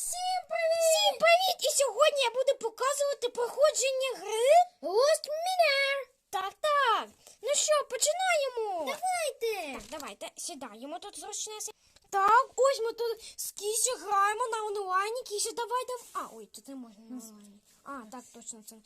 Всім привіт! Всім привіт! І сьогодні я буду показувати проходження гри Lost Miner. Так, так. Ну що, починаємо? Давайте. Так, давайте сідаємо тут зручне. си- Так, ось ми тут з Кісі граємо на онлайні. Кісі, давай дав. А, ой, тут не можна на онлайні. А, так, точно це.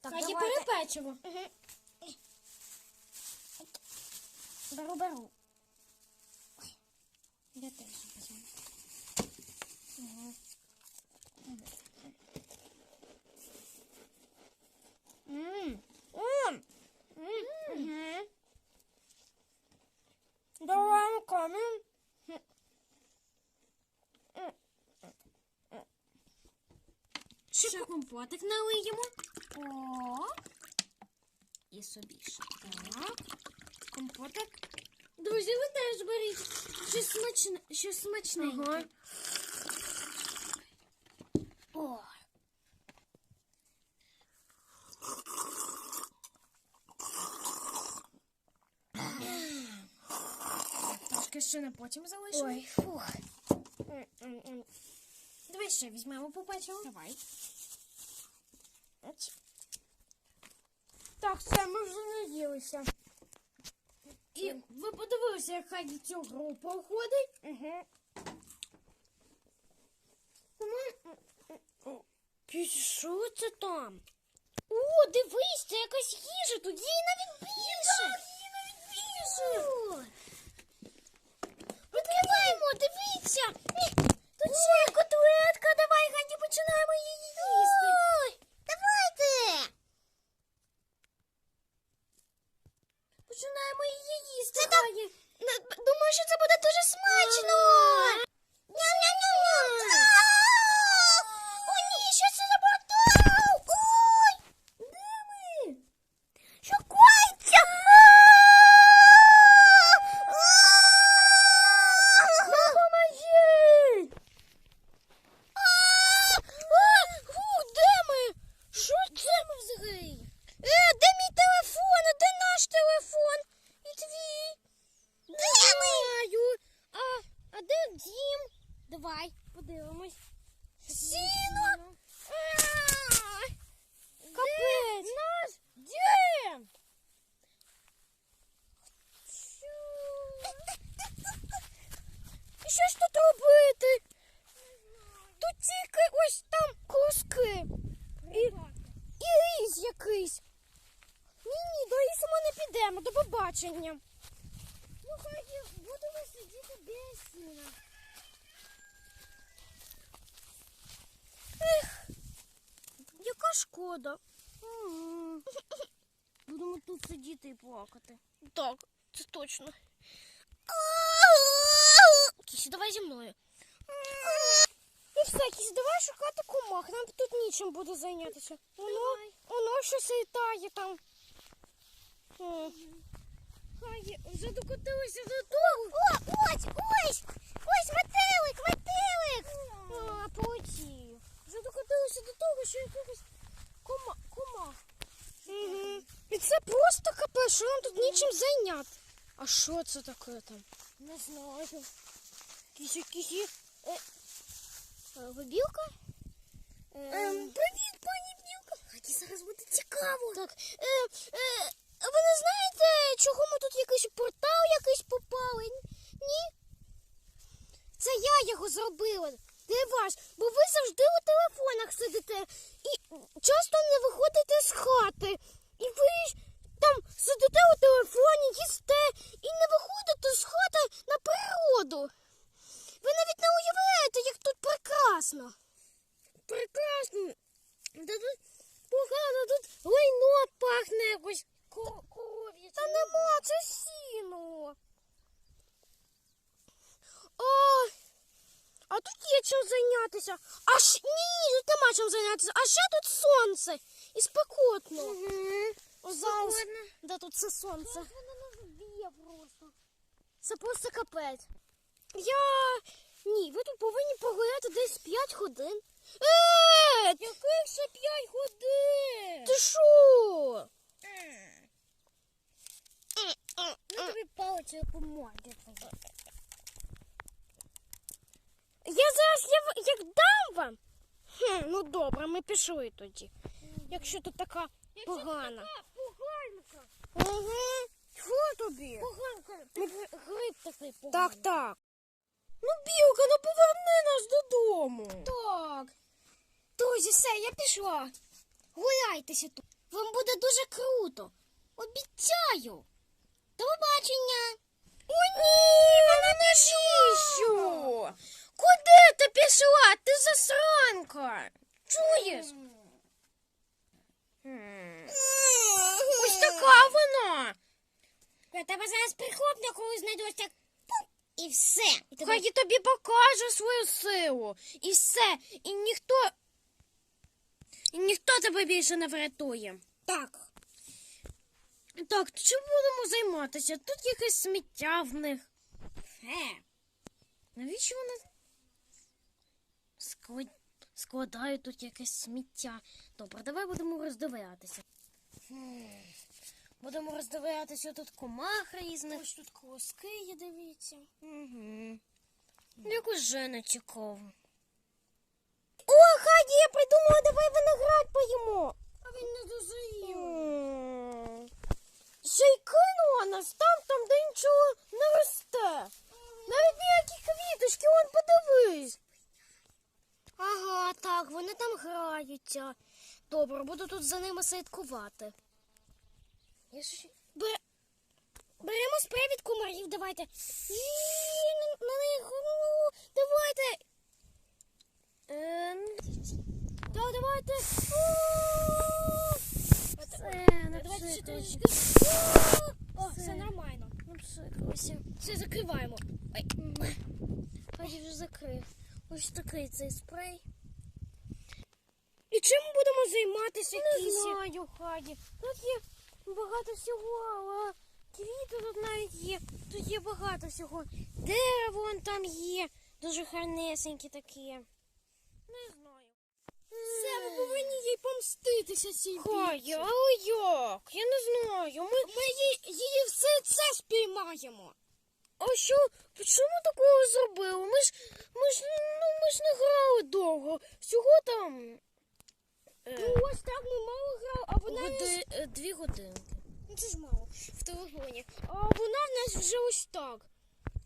Так, Хаті давайте. перепечиво. Мгм. Беру, беру. Ой, Я теж візьму. Мгм. Давай камінь. Ще компотик налиємо. О. І собі ще. Так. Компотик. Друзі, ви теж беріть щось смачне, щось смачненьке. Ага. О. Трошки ще на потім залишимо. Ой, фух. Давай ще візьмемо попечиво. Давай. Так, все, ми вже наїлися. І ви подивилися, як Хаді цю гру проходить. Угу. Що це там? О, дивись, це якась їжа, тут її навіть більше. її навіть більше. Відкриваємо, дивіться. Тут ще є котлетка, давай, Гані, починаємо її їсти. давайте. Починаємо її їсти. Це так, думаю, що це буде дуже смачно. Ням-ням-ням-ням. О, ні, що це за портал? Ой! Де ми? Що коїться? Допоможіть! Фу, де ми? Що це ми взагалі? Е, де мій телефон? А де наш телефон? І твій? Де ми? А, а де дім? Давай, подивимось. Сіно? Капець. Наш дім? І що ж тут робити? Тут тільки ось там куски. І, і різ якийсь. Ні-ні, до лісу ми не підемо, до побачення. Ну, Хаді, будемо сидіти без сіна. Яка шкода. Будемо тут сидіти і плакати. Так, це точно. Кісі, давай зі мною. І все, Кісі, давай шукати комах. Нам тут нічим буде зайнятися. Воно, воно щось літає там. Хаді, вже докотилися до того. О, ось, ось! Ось метелик, метелик! А, полетів. Вже докотилися до того, що якихось кома, комах. Угу. І це просто капець, що нам тут нічим зайняти. А що це таке там? Не знаю. Кісі, кісі. Е, е, ви білка? Ем, привіт, пані білка. Хаді, зараз буде цікаво. Так, е, е, а ви не знаєте, чого ми тут якийсь портал якийсь попали? Ні? Це я його зробила. Де ваш? Бо ви завжди у телефонах сидите і часто не виходите з хати. І ви там сидите у телефоні, їсте і не виходите з хати на природу. Ви навіть не уявляєте, як тут прекрасно. Прекрасно. Та тут погано, тут лайно пахне якось ко- Та нема, це сіно. А, а тут є чим зайнятися. А ж ні, тут нема чим зайнятися. А ще тут сонце. І спекотно. О, зараз. Да тут це сонце. Б'є просто. Це просто капець. Я. Ні, ви тут повинні погуляти десь 5 годин. Е, Яких ще п'ять годин? ти що? Ну тобі палицею по морді. Я зараз, я, як дам добре, ми пішли тоді. Якщо тут така погана. Поганка. Угу. Що тобі? Поганка. Гриб такий поганий. Так, так. Ну, білка, ну поверни нас додому. Так. Друзі, все, я пішла. Гуляйтеся тут. Вам буде дуже круто. Обіцяю. До побачення. О, ні, мене не що? Куди ти пішла? Ти засранка. Чуєш? Ось така вона. Я тебе зараз прихопну, коли знайдусь так. пуп, І все. І тебе... Хай я тобі покаже свою силу. І все. І ніхто. І ніхто тебе більше не врятує. Так. Так, то чим будемо займатися? Тут якесь сміття в них. Е. Навіщо вони склад... складають тут якесь сміття? Добре, давай будемо роздивлятися. Будемо роздивлятися тут комах різних. Ось тут колоски є, дивіться. Угу. Якось вже не цікаво. О, Хаді, я придумала, давай виноград поїмо. А він не дозрів. Ще й кинула нас там, там, де нічого не росте. Навіть ніякі квіточки, он подивись. Ага, так, вони там граються. Добре, буду тут за ними слідкувати. Я ж... Бе... Беремо спрей від комарів, давайте. І на, них, ну, давайте. Е, ну, так, давайте. О! Все, Давайте ще напшикайся. трошечки. О, Все. нормально. Напшикайся. Все закриваємо. Ой. Хаді вже закрив. Ось такий цей спрей. І чим ми будемо займатися, Не знаю, Хаді. Тут є багато всього, але квіти тут навіть є. Тут є багато всього. Дерево вон там є. Дуже гарнесенькі такі. Не знаю. Все, ми повинні їй помститися цій Хаді, бійці. але як? Я не знаю. Ми... Ми її, її все це спіймаємо. А що? Чому такого зробили? Ми ж, ми ж, ну, ми ж не грали довго. Всього там. е, Ну ось так ми мало грали, а вона годи- е, дві годинки. Ну, це ж мало в телефоні. А вона в нас вже ось так.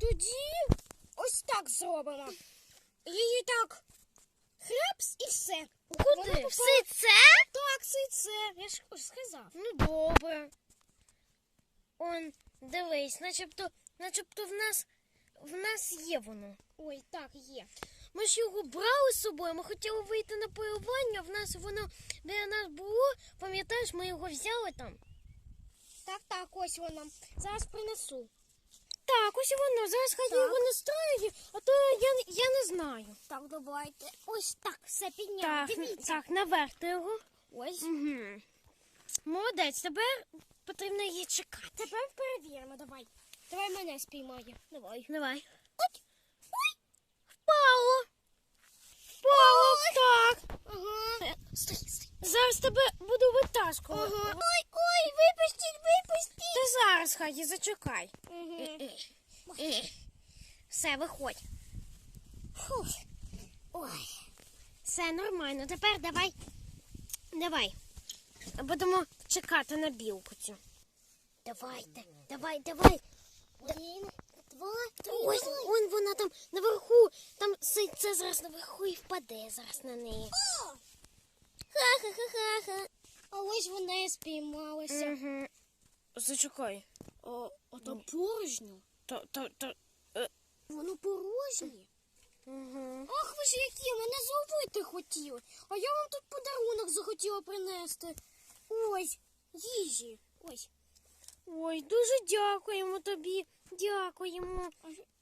Тоді ось так зробимо. Її так хрепс і все. Куди? попала- Все це? Так, це це. Я ж сказав. Ну добре. Он, дивись, начебто, начебто в нас в нас є воно. Ой, так, є. Ми ж його брали з собою, ми хотіли вийти на полювання, в нас воно біля нас було, пам'ятаєш, ми його взяли там. Так, так, ось вона. Зараз принесу. Так, ось воно. Зараз хай його стає, а то я, я не знаю. Так, давайте. Ось так, все підняв. Так, Дивіться. так, наверх ти його. Ось. Угу. Молодець, тепер потрібно її чекати. Тепер перевіримо, давай. Давай мене спіймає. Давай. Давай. Ой. Впало. Впало, так. Ага. Зараз тебе буду витаскувати. Ага. Ой, ой, випустіть, випустіть. Ти зараз, Хаді, зачекай. Угу. Все, виходь. Ой. Все нормально. Тепер давай. Давай. Будемо чекати на білку цю. Давайте, давай, давай. Три. Ось, вон вона там наверху. Там це, зараз наверху і впаде зараз на неї. О, Ха-ха-ха-ха. А ось вона і спіймалася. Угу. Зачекай. О, а там порожньо. То, то, то. Воно порожнє. Угу. Ах, ви ж які, мене зловити хотіли. А я вам тут подарунок захотіла принести. Ось, їжі. Ось. Ой, дуже дякуємо тобі. Дякуємо.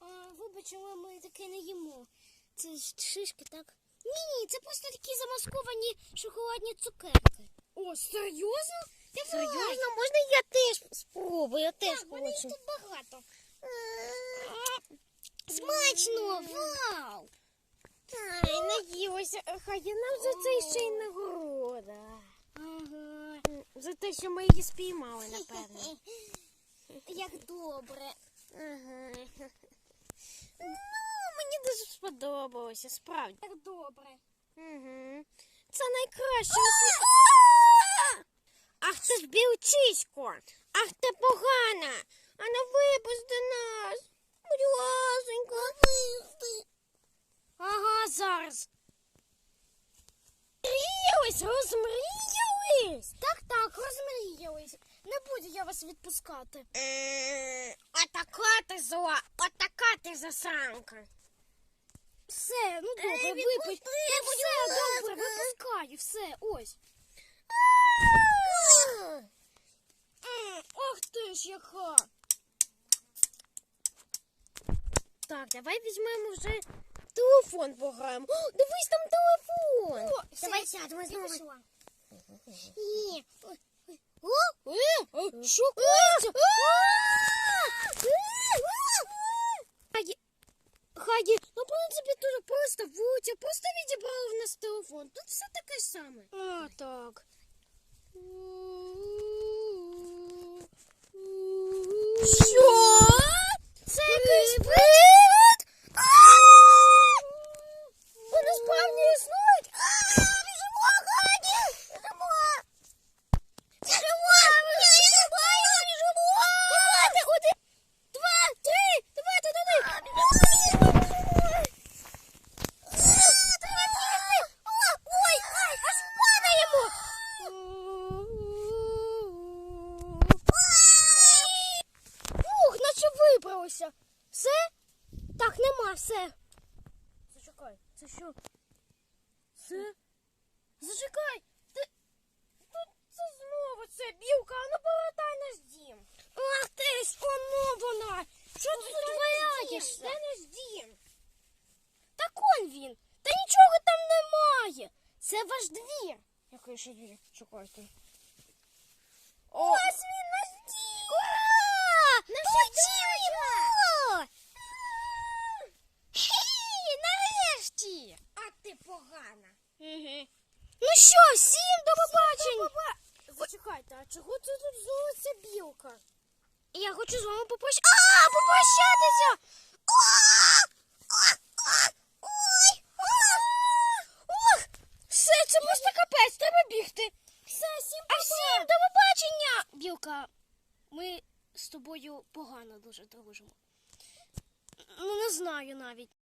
А ми таке не їмо. Це ж шишки, так? Ні, ні, це просто такі замасковані шоколадні цукерки. О, серйозно? Давай. Серйозно, можна я теж спробую? Я теж Так, мене їх хочу. тут багато. Смачно! Вау! Ай, наїлася. Хай нам за це ще й нагорода. Ага. За те, що ми її спіймали, напевно. Як добре. Ага. Ну, мені дуже сподобалося, справді. Як добре. Угу. Це найкраще. у світі. Ах ти ж білчисько! Ах ти погана! А не випусти нас! Будь. Ага, зараз. Розмріялись, розмріялись. Так, так, буду я вас відпускати. Е, Отака ти зла, отака ти засранка. Все, ну добре, випуск. відпусти, Ну, будь все, добре, випускаю, все, ось. Ох ти ж яка. Так, давай візьмемо вже телефон пограємо. О, дивись там телефон. О, все, давай я сядемо знову. Ні. Що коїться? Ну, в принципі, тут просто Вутя, просто відібрали в нас телефон. Тут все таке саме. А, так. Що? Це якийсь привид? Вони справді існують? Біжимо, Хагі! Біжимо! Біжимо! Біжимо! Біжимо! Давайте, один, два, три! Давайте туди! Ой, ай, аж падаємо! Ух, наче вибралося. Все? Так, все. Зачекай, це що? Це? Зачекай, ти. Це знову це білка, а ну повертай наш дім. Ах ти ж, оно вона! Що ти тут валяєшся? Де наш дім? Так он він. Та нічого там немає. Це ваш двір. Який ще двір? Чекайте. Ось він наш дім! Ура! Почуємо! Погана. Ну що, всім до побачення! Зачекайте, а чого це тут знову білка? Я хочу з вами попрощатися. А, попрощатися! Ох! Все, це просто капець, треба бігти. Все, всім А всім до побачення! Білка, ми з тобою погано дуже дружимо. Ну, не знаю навіть.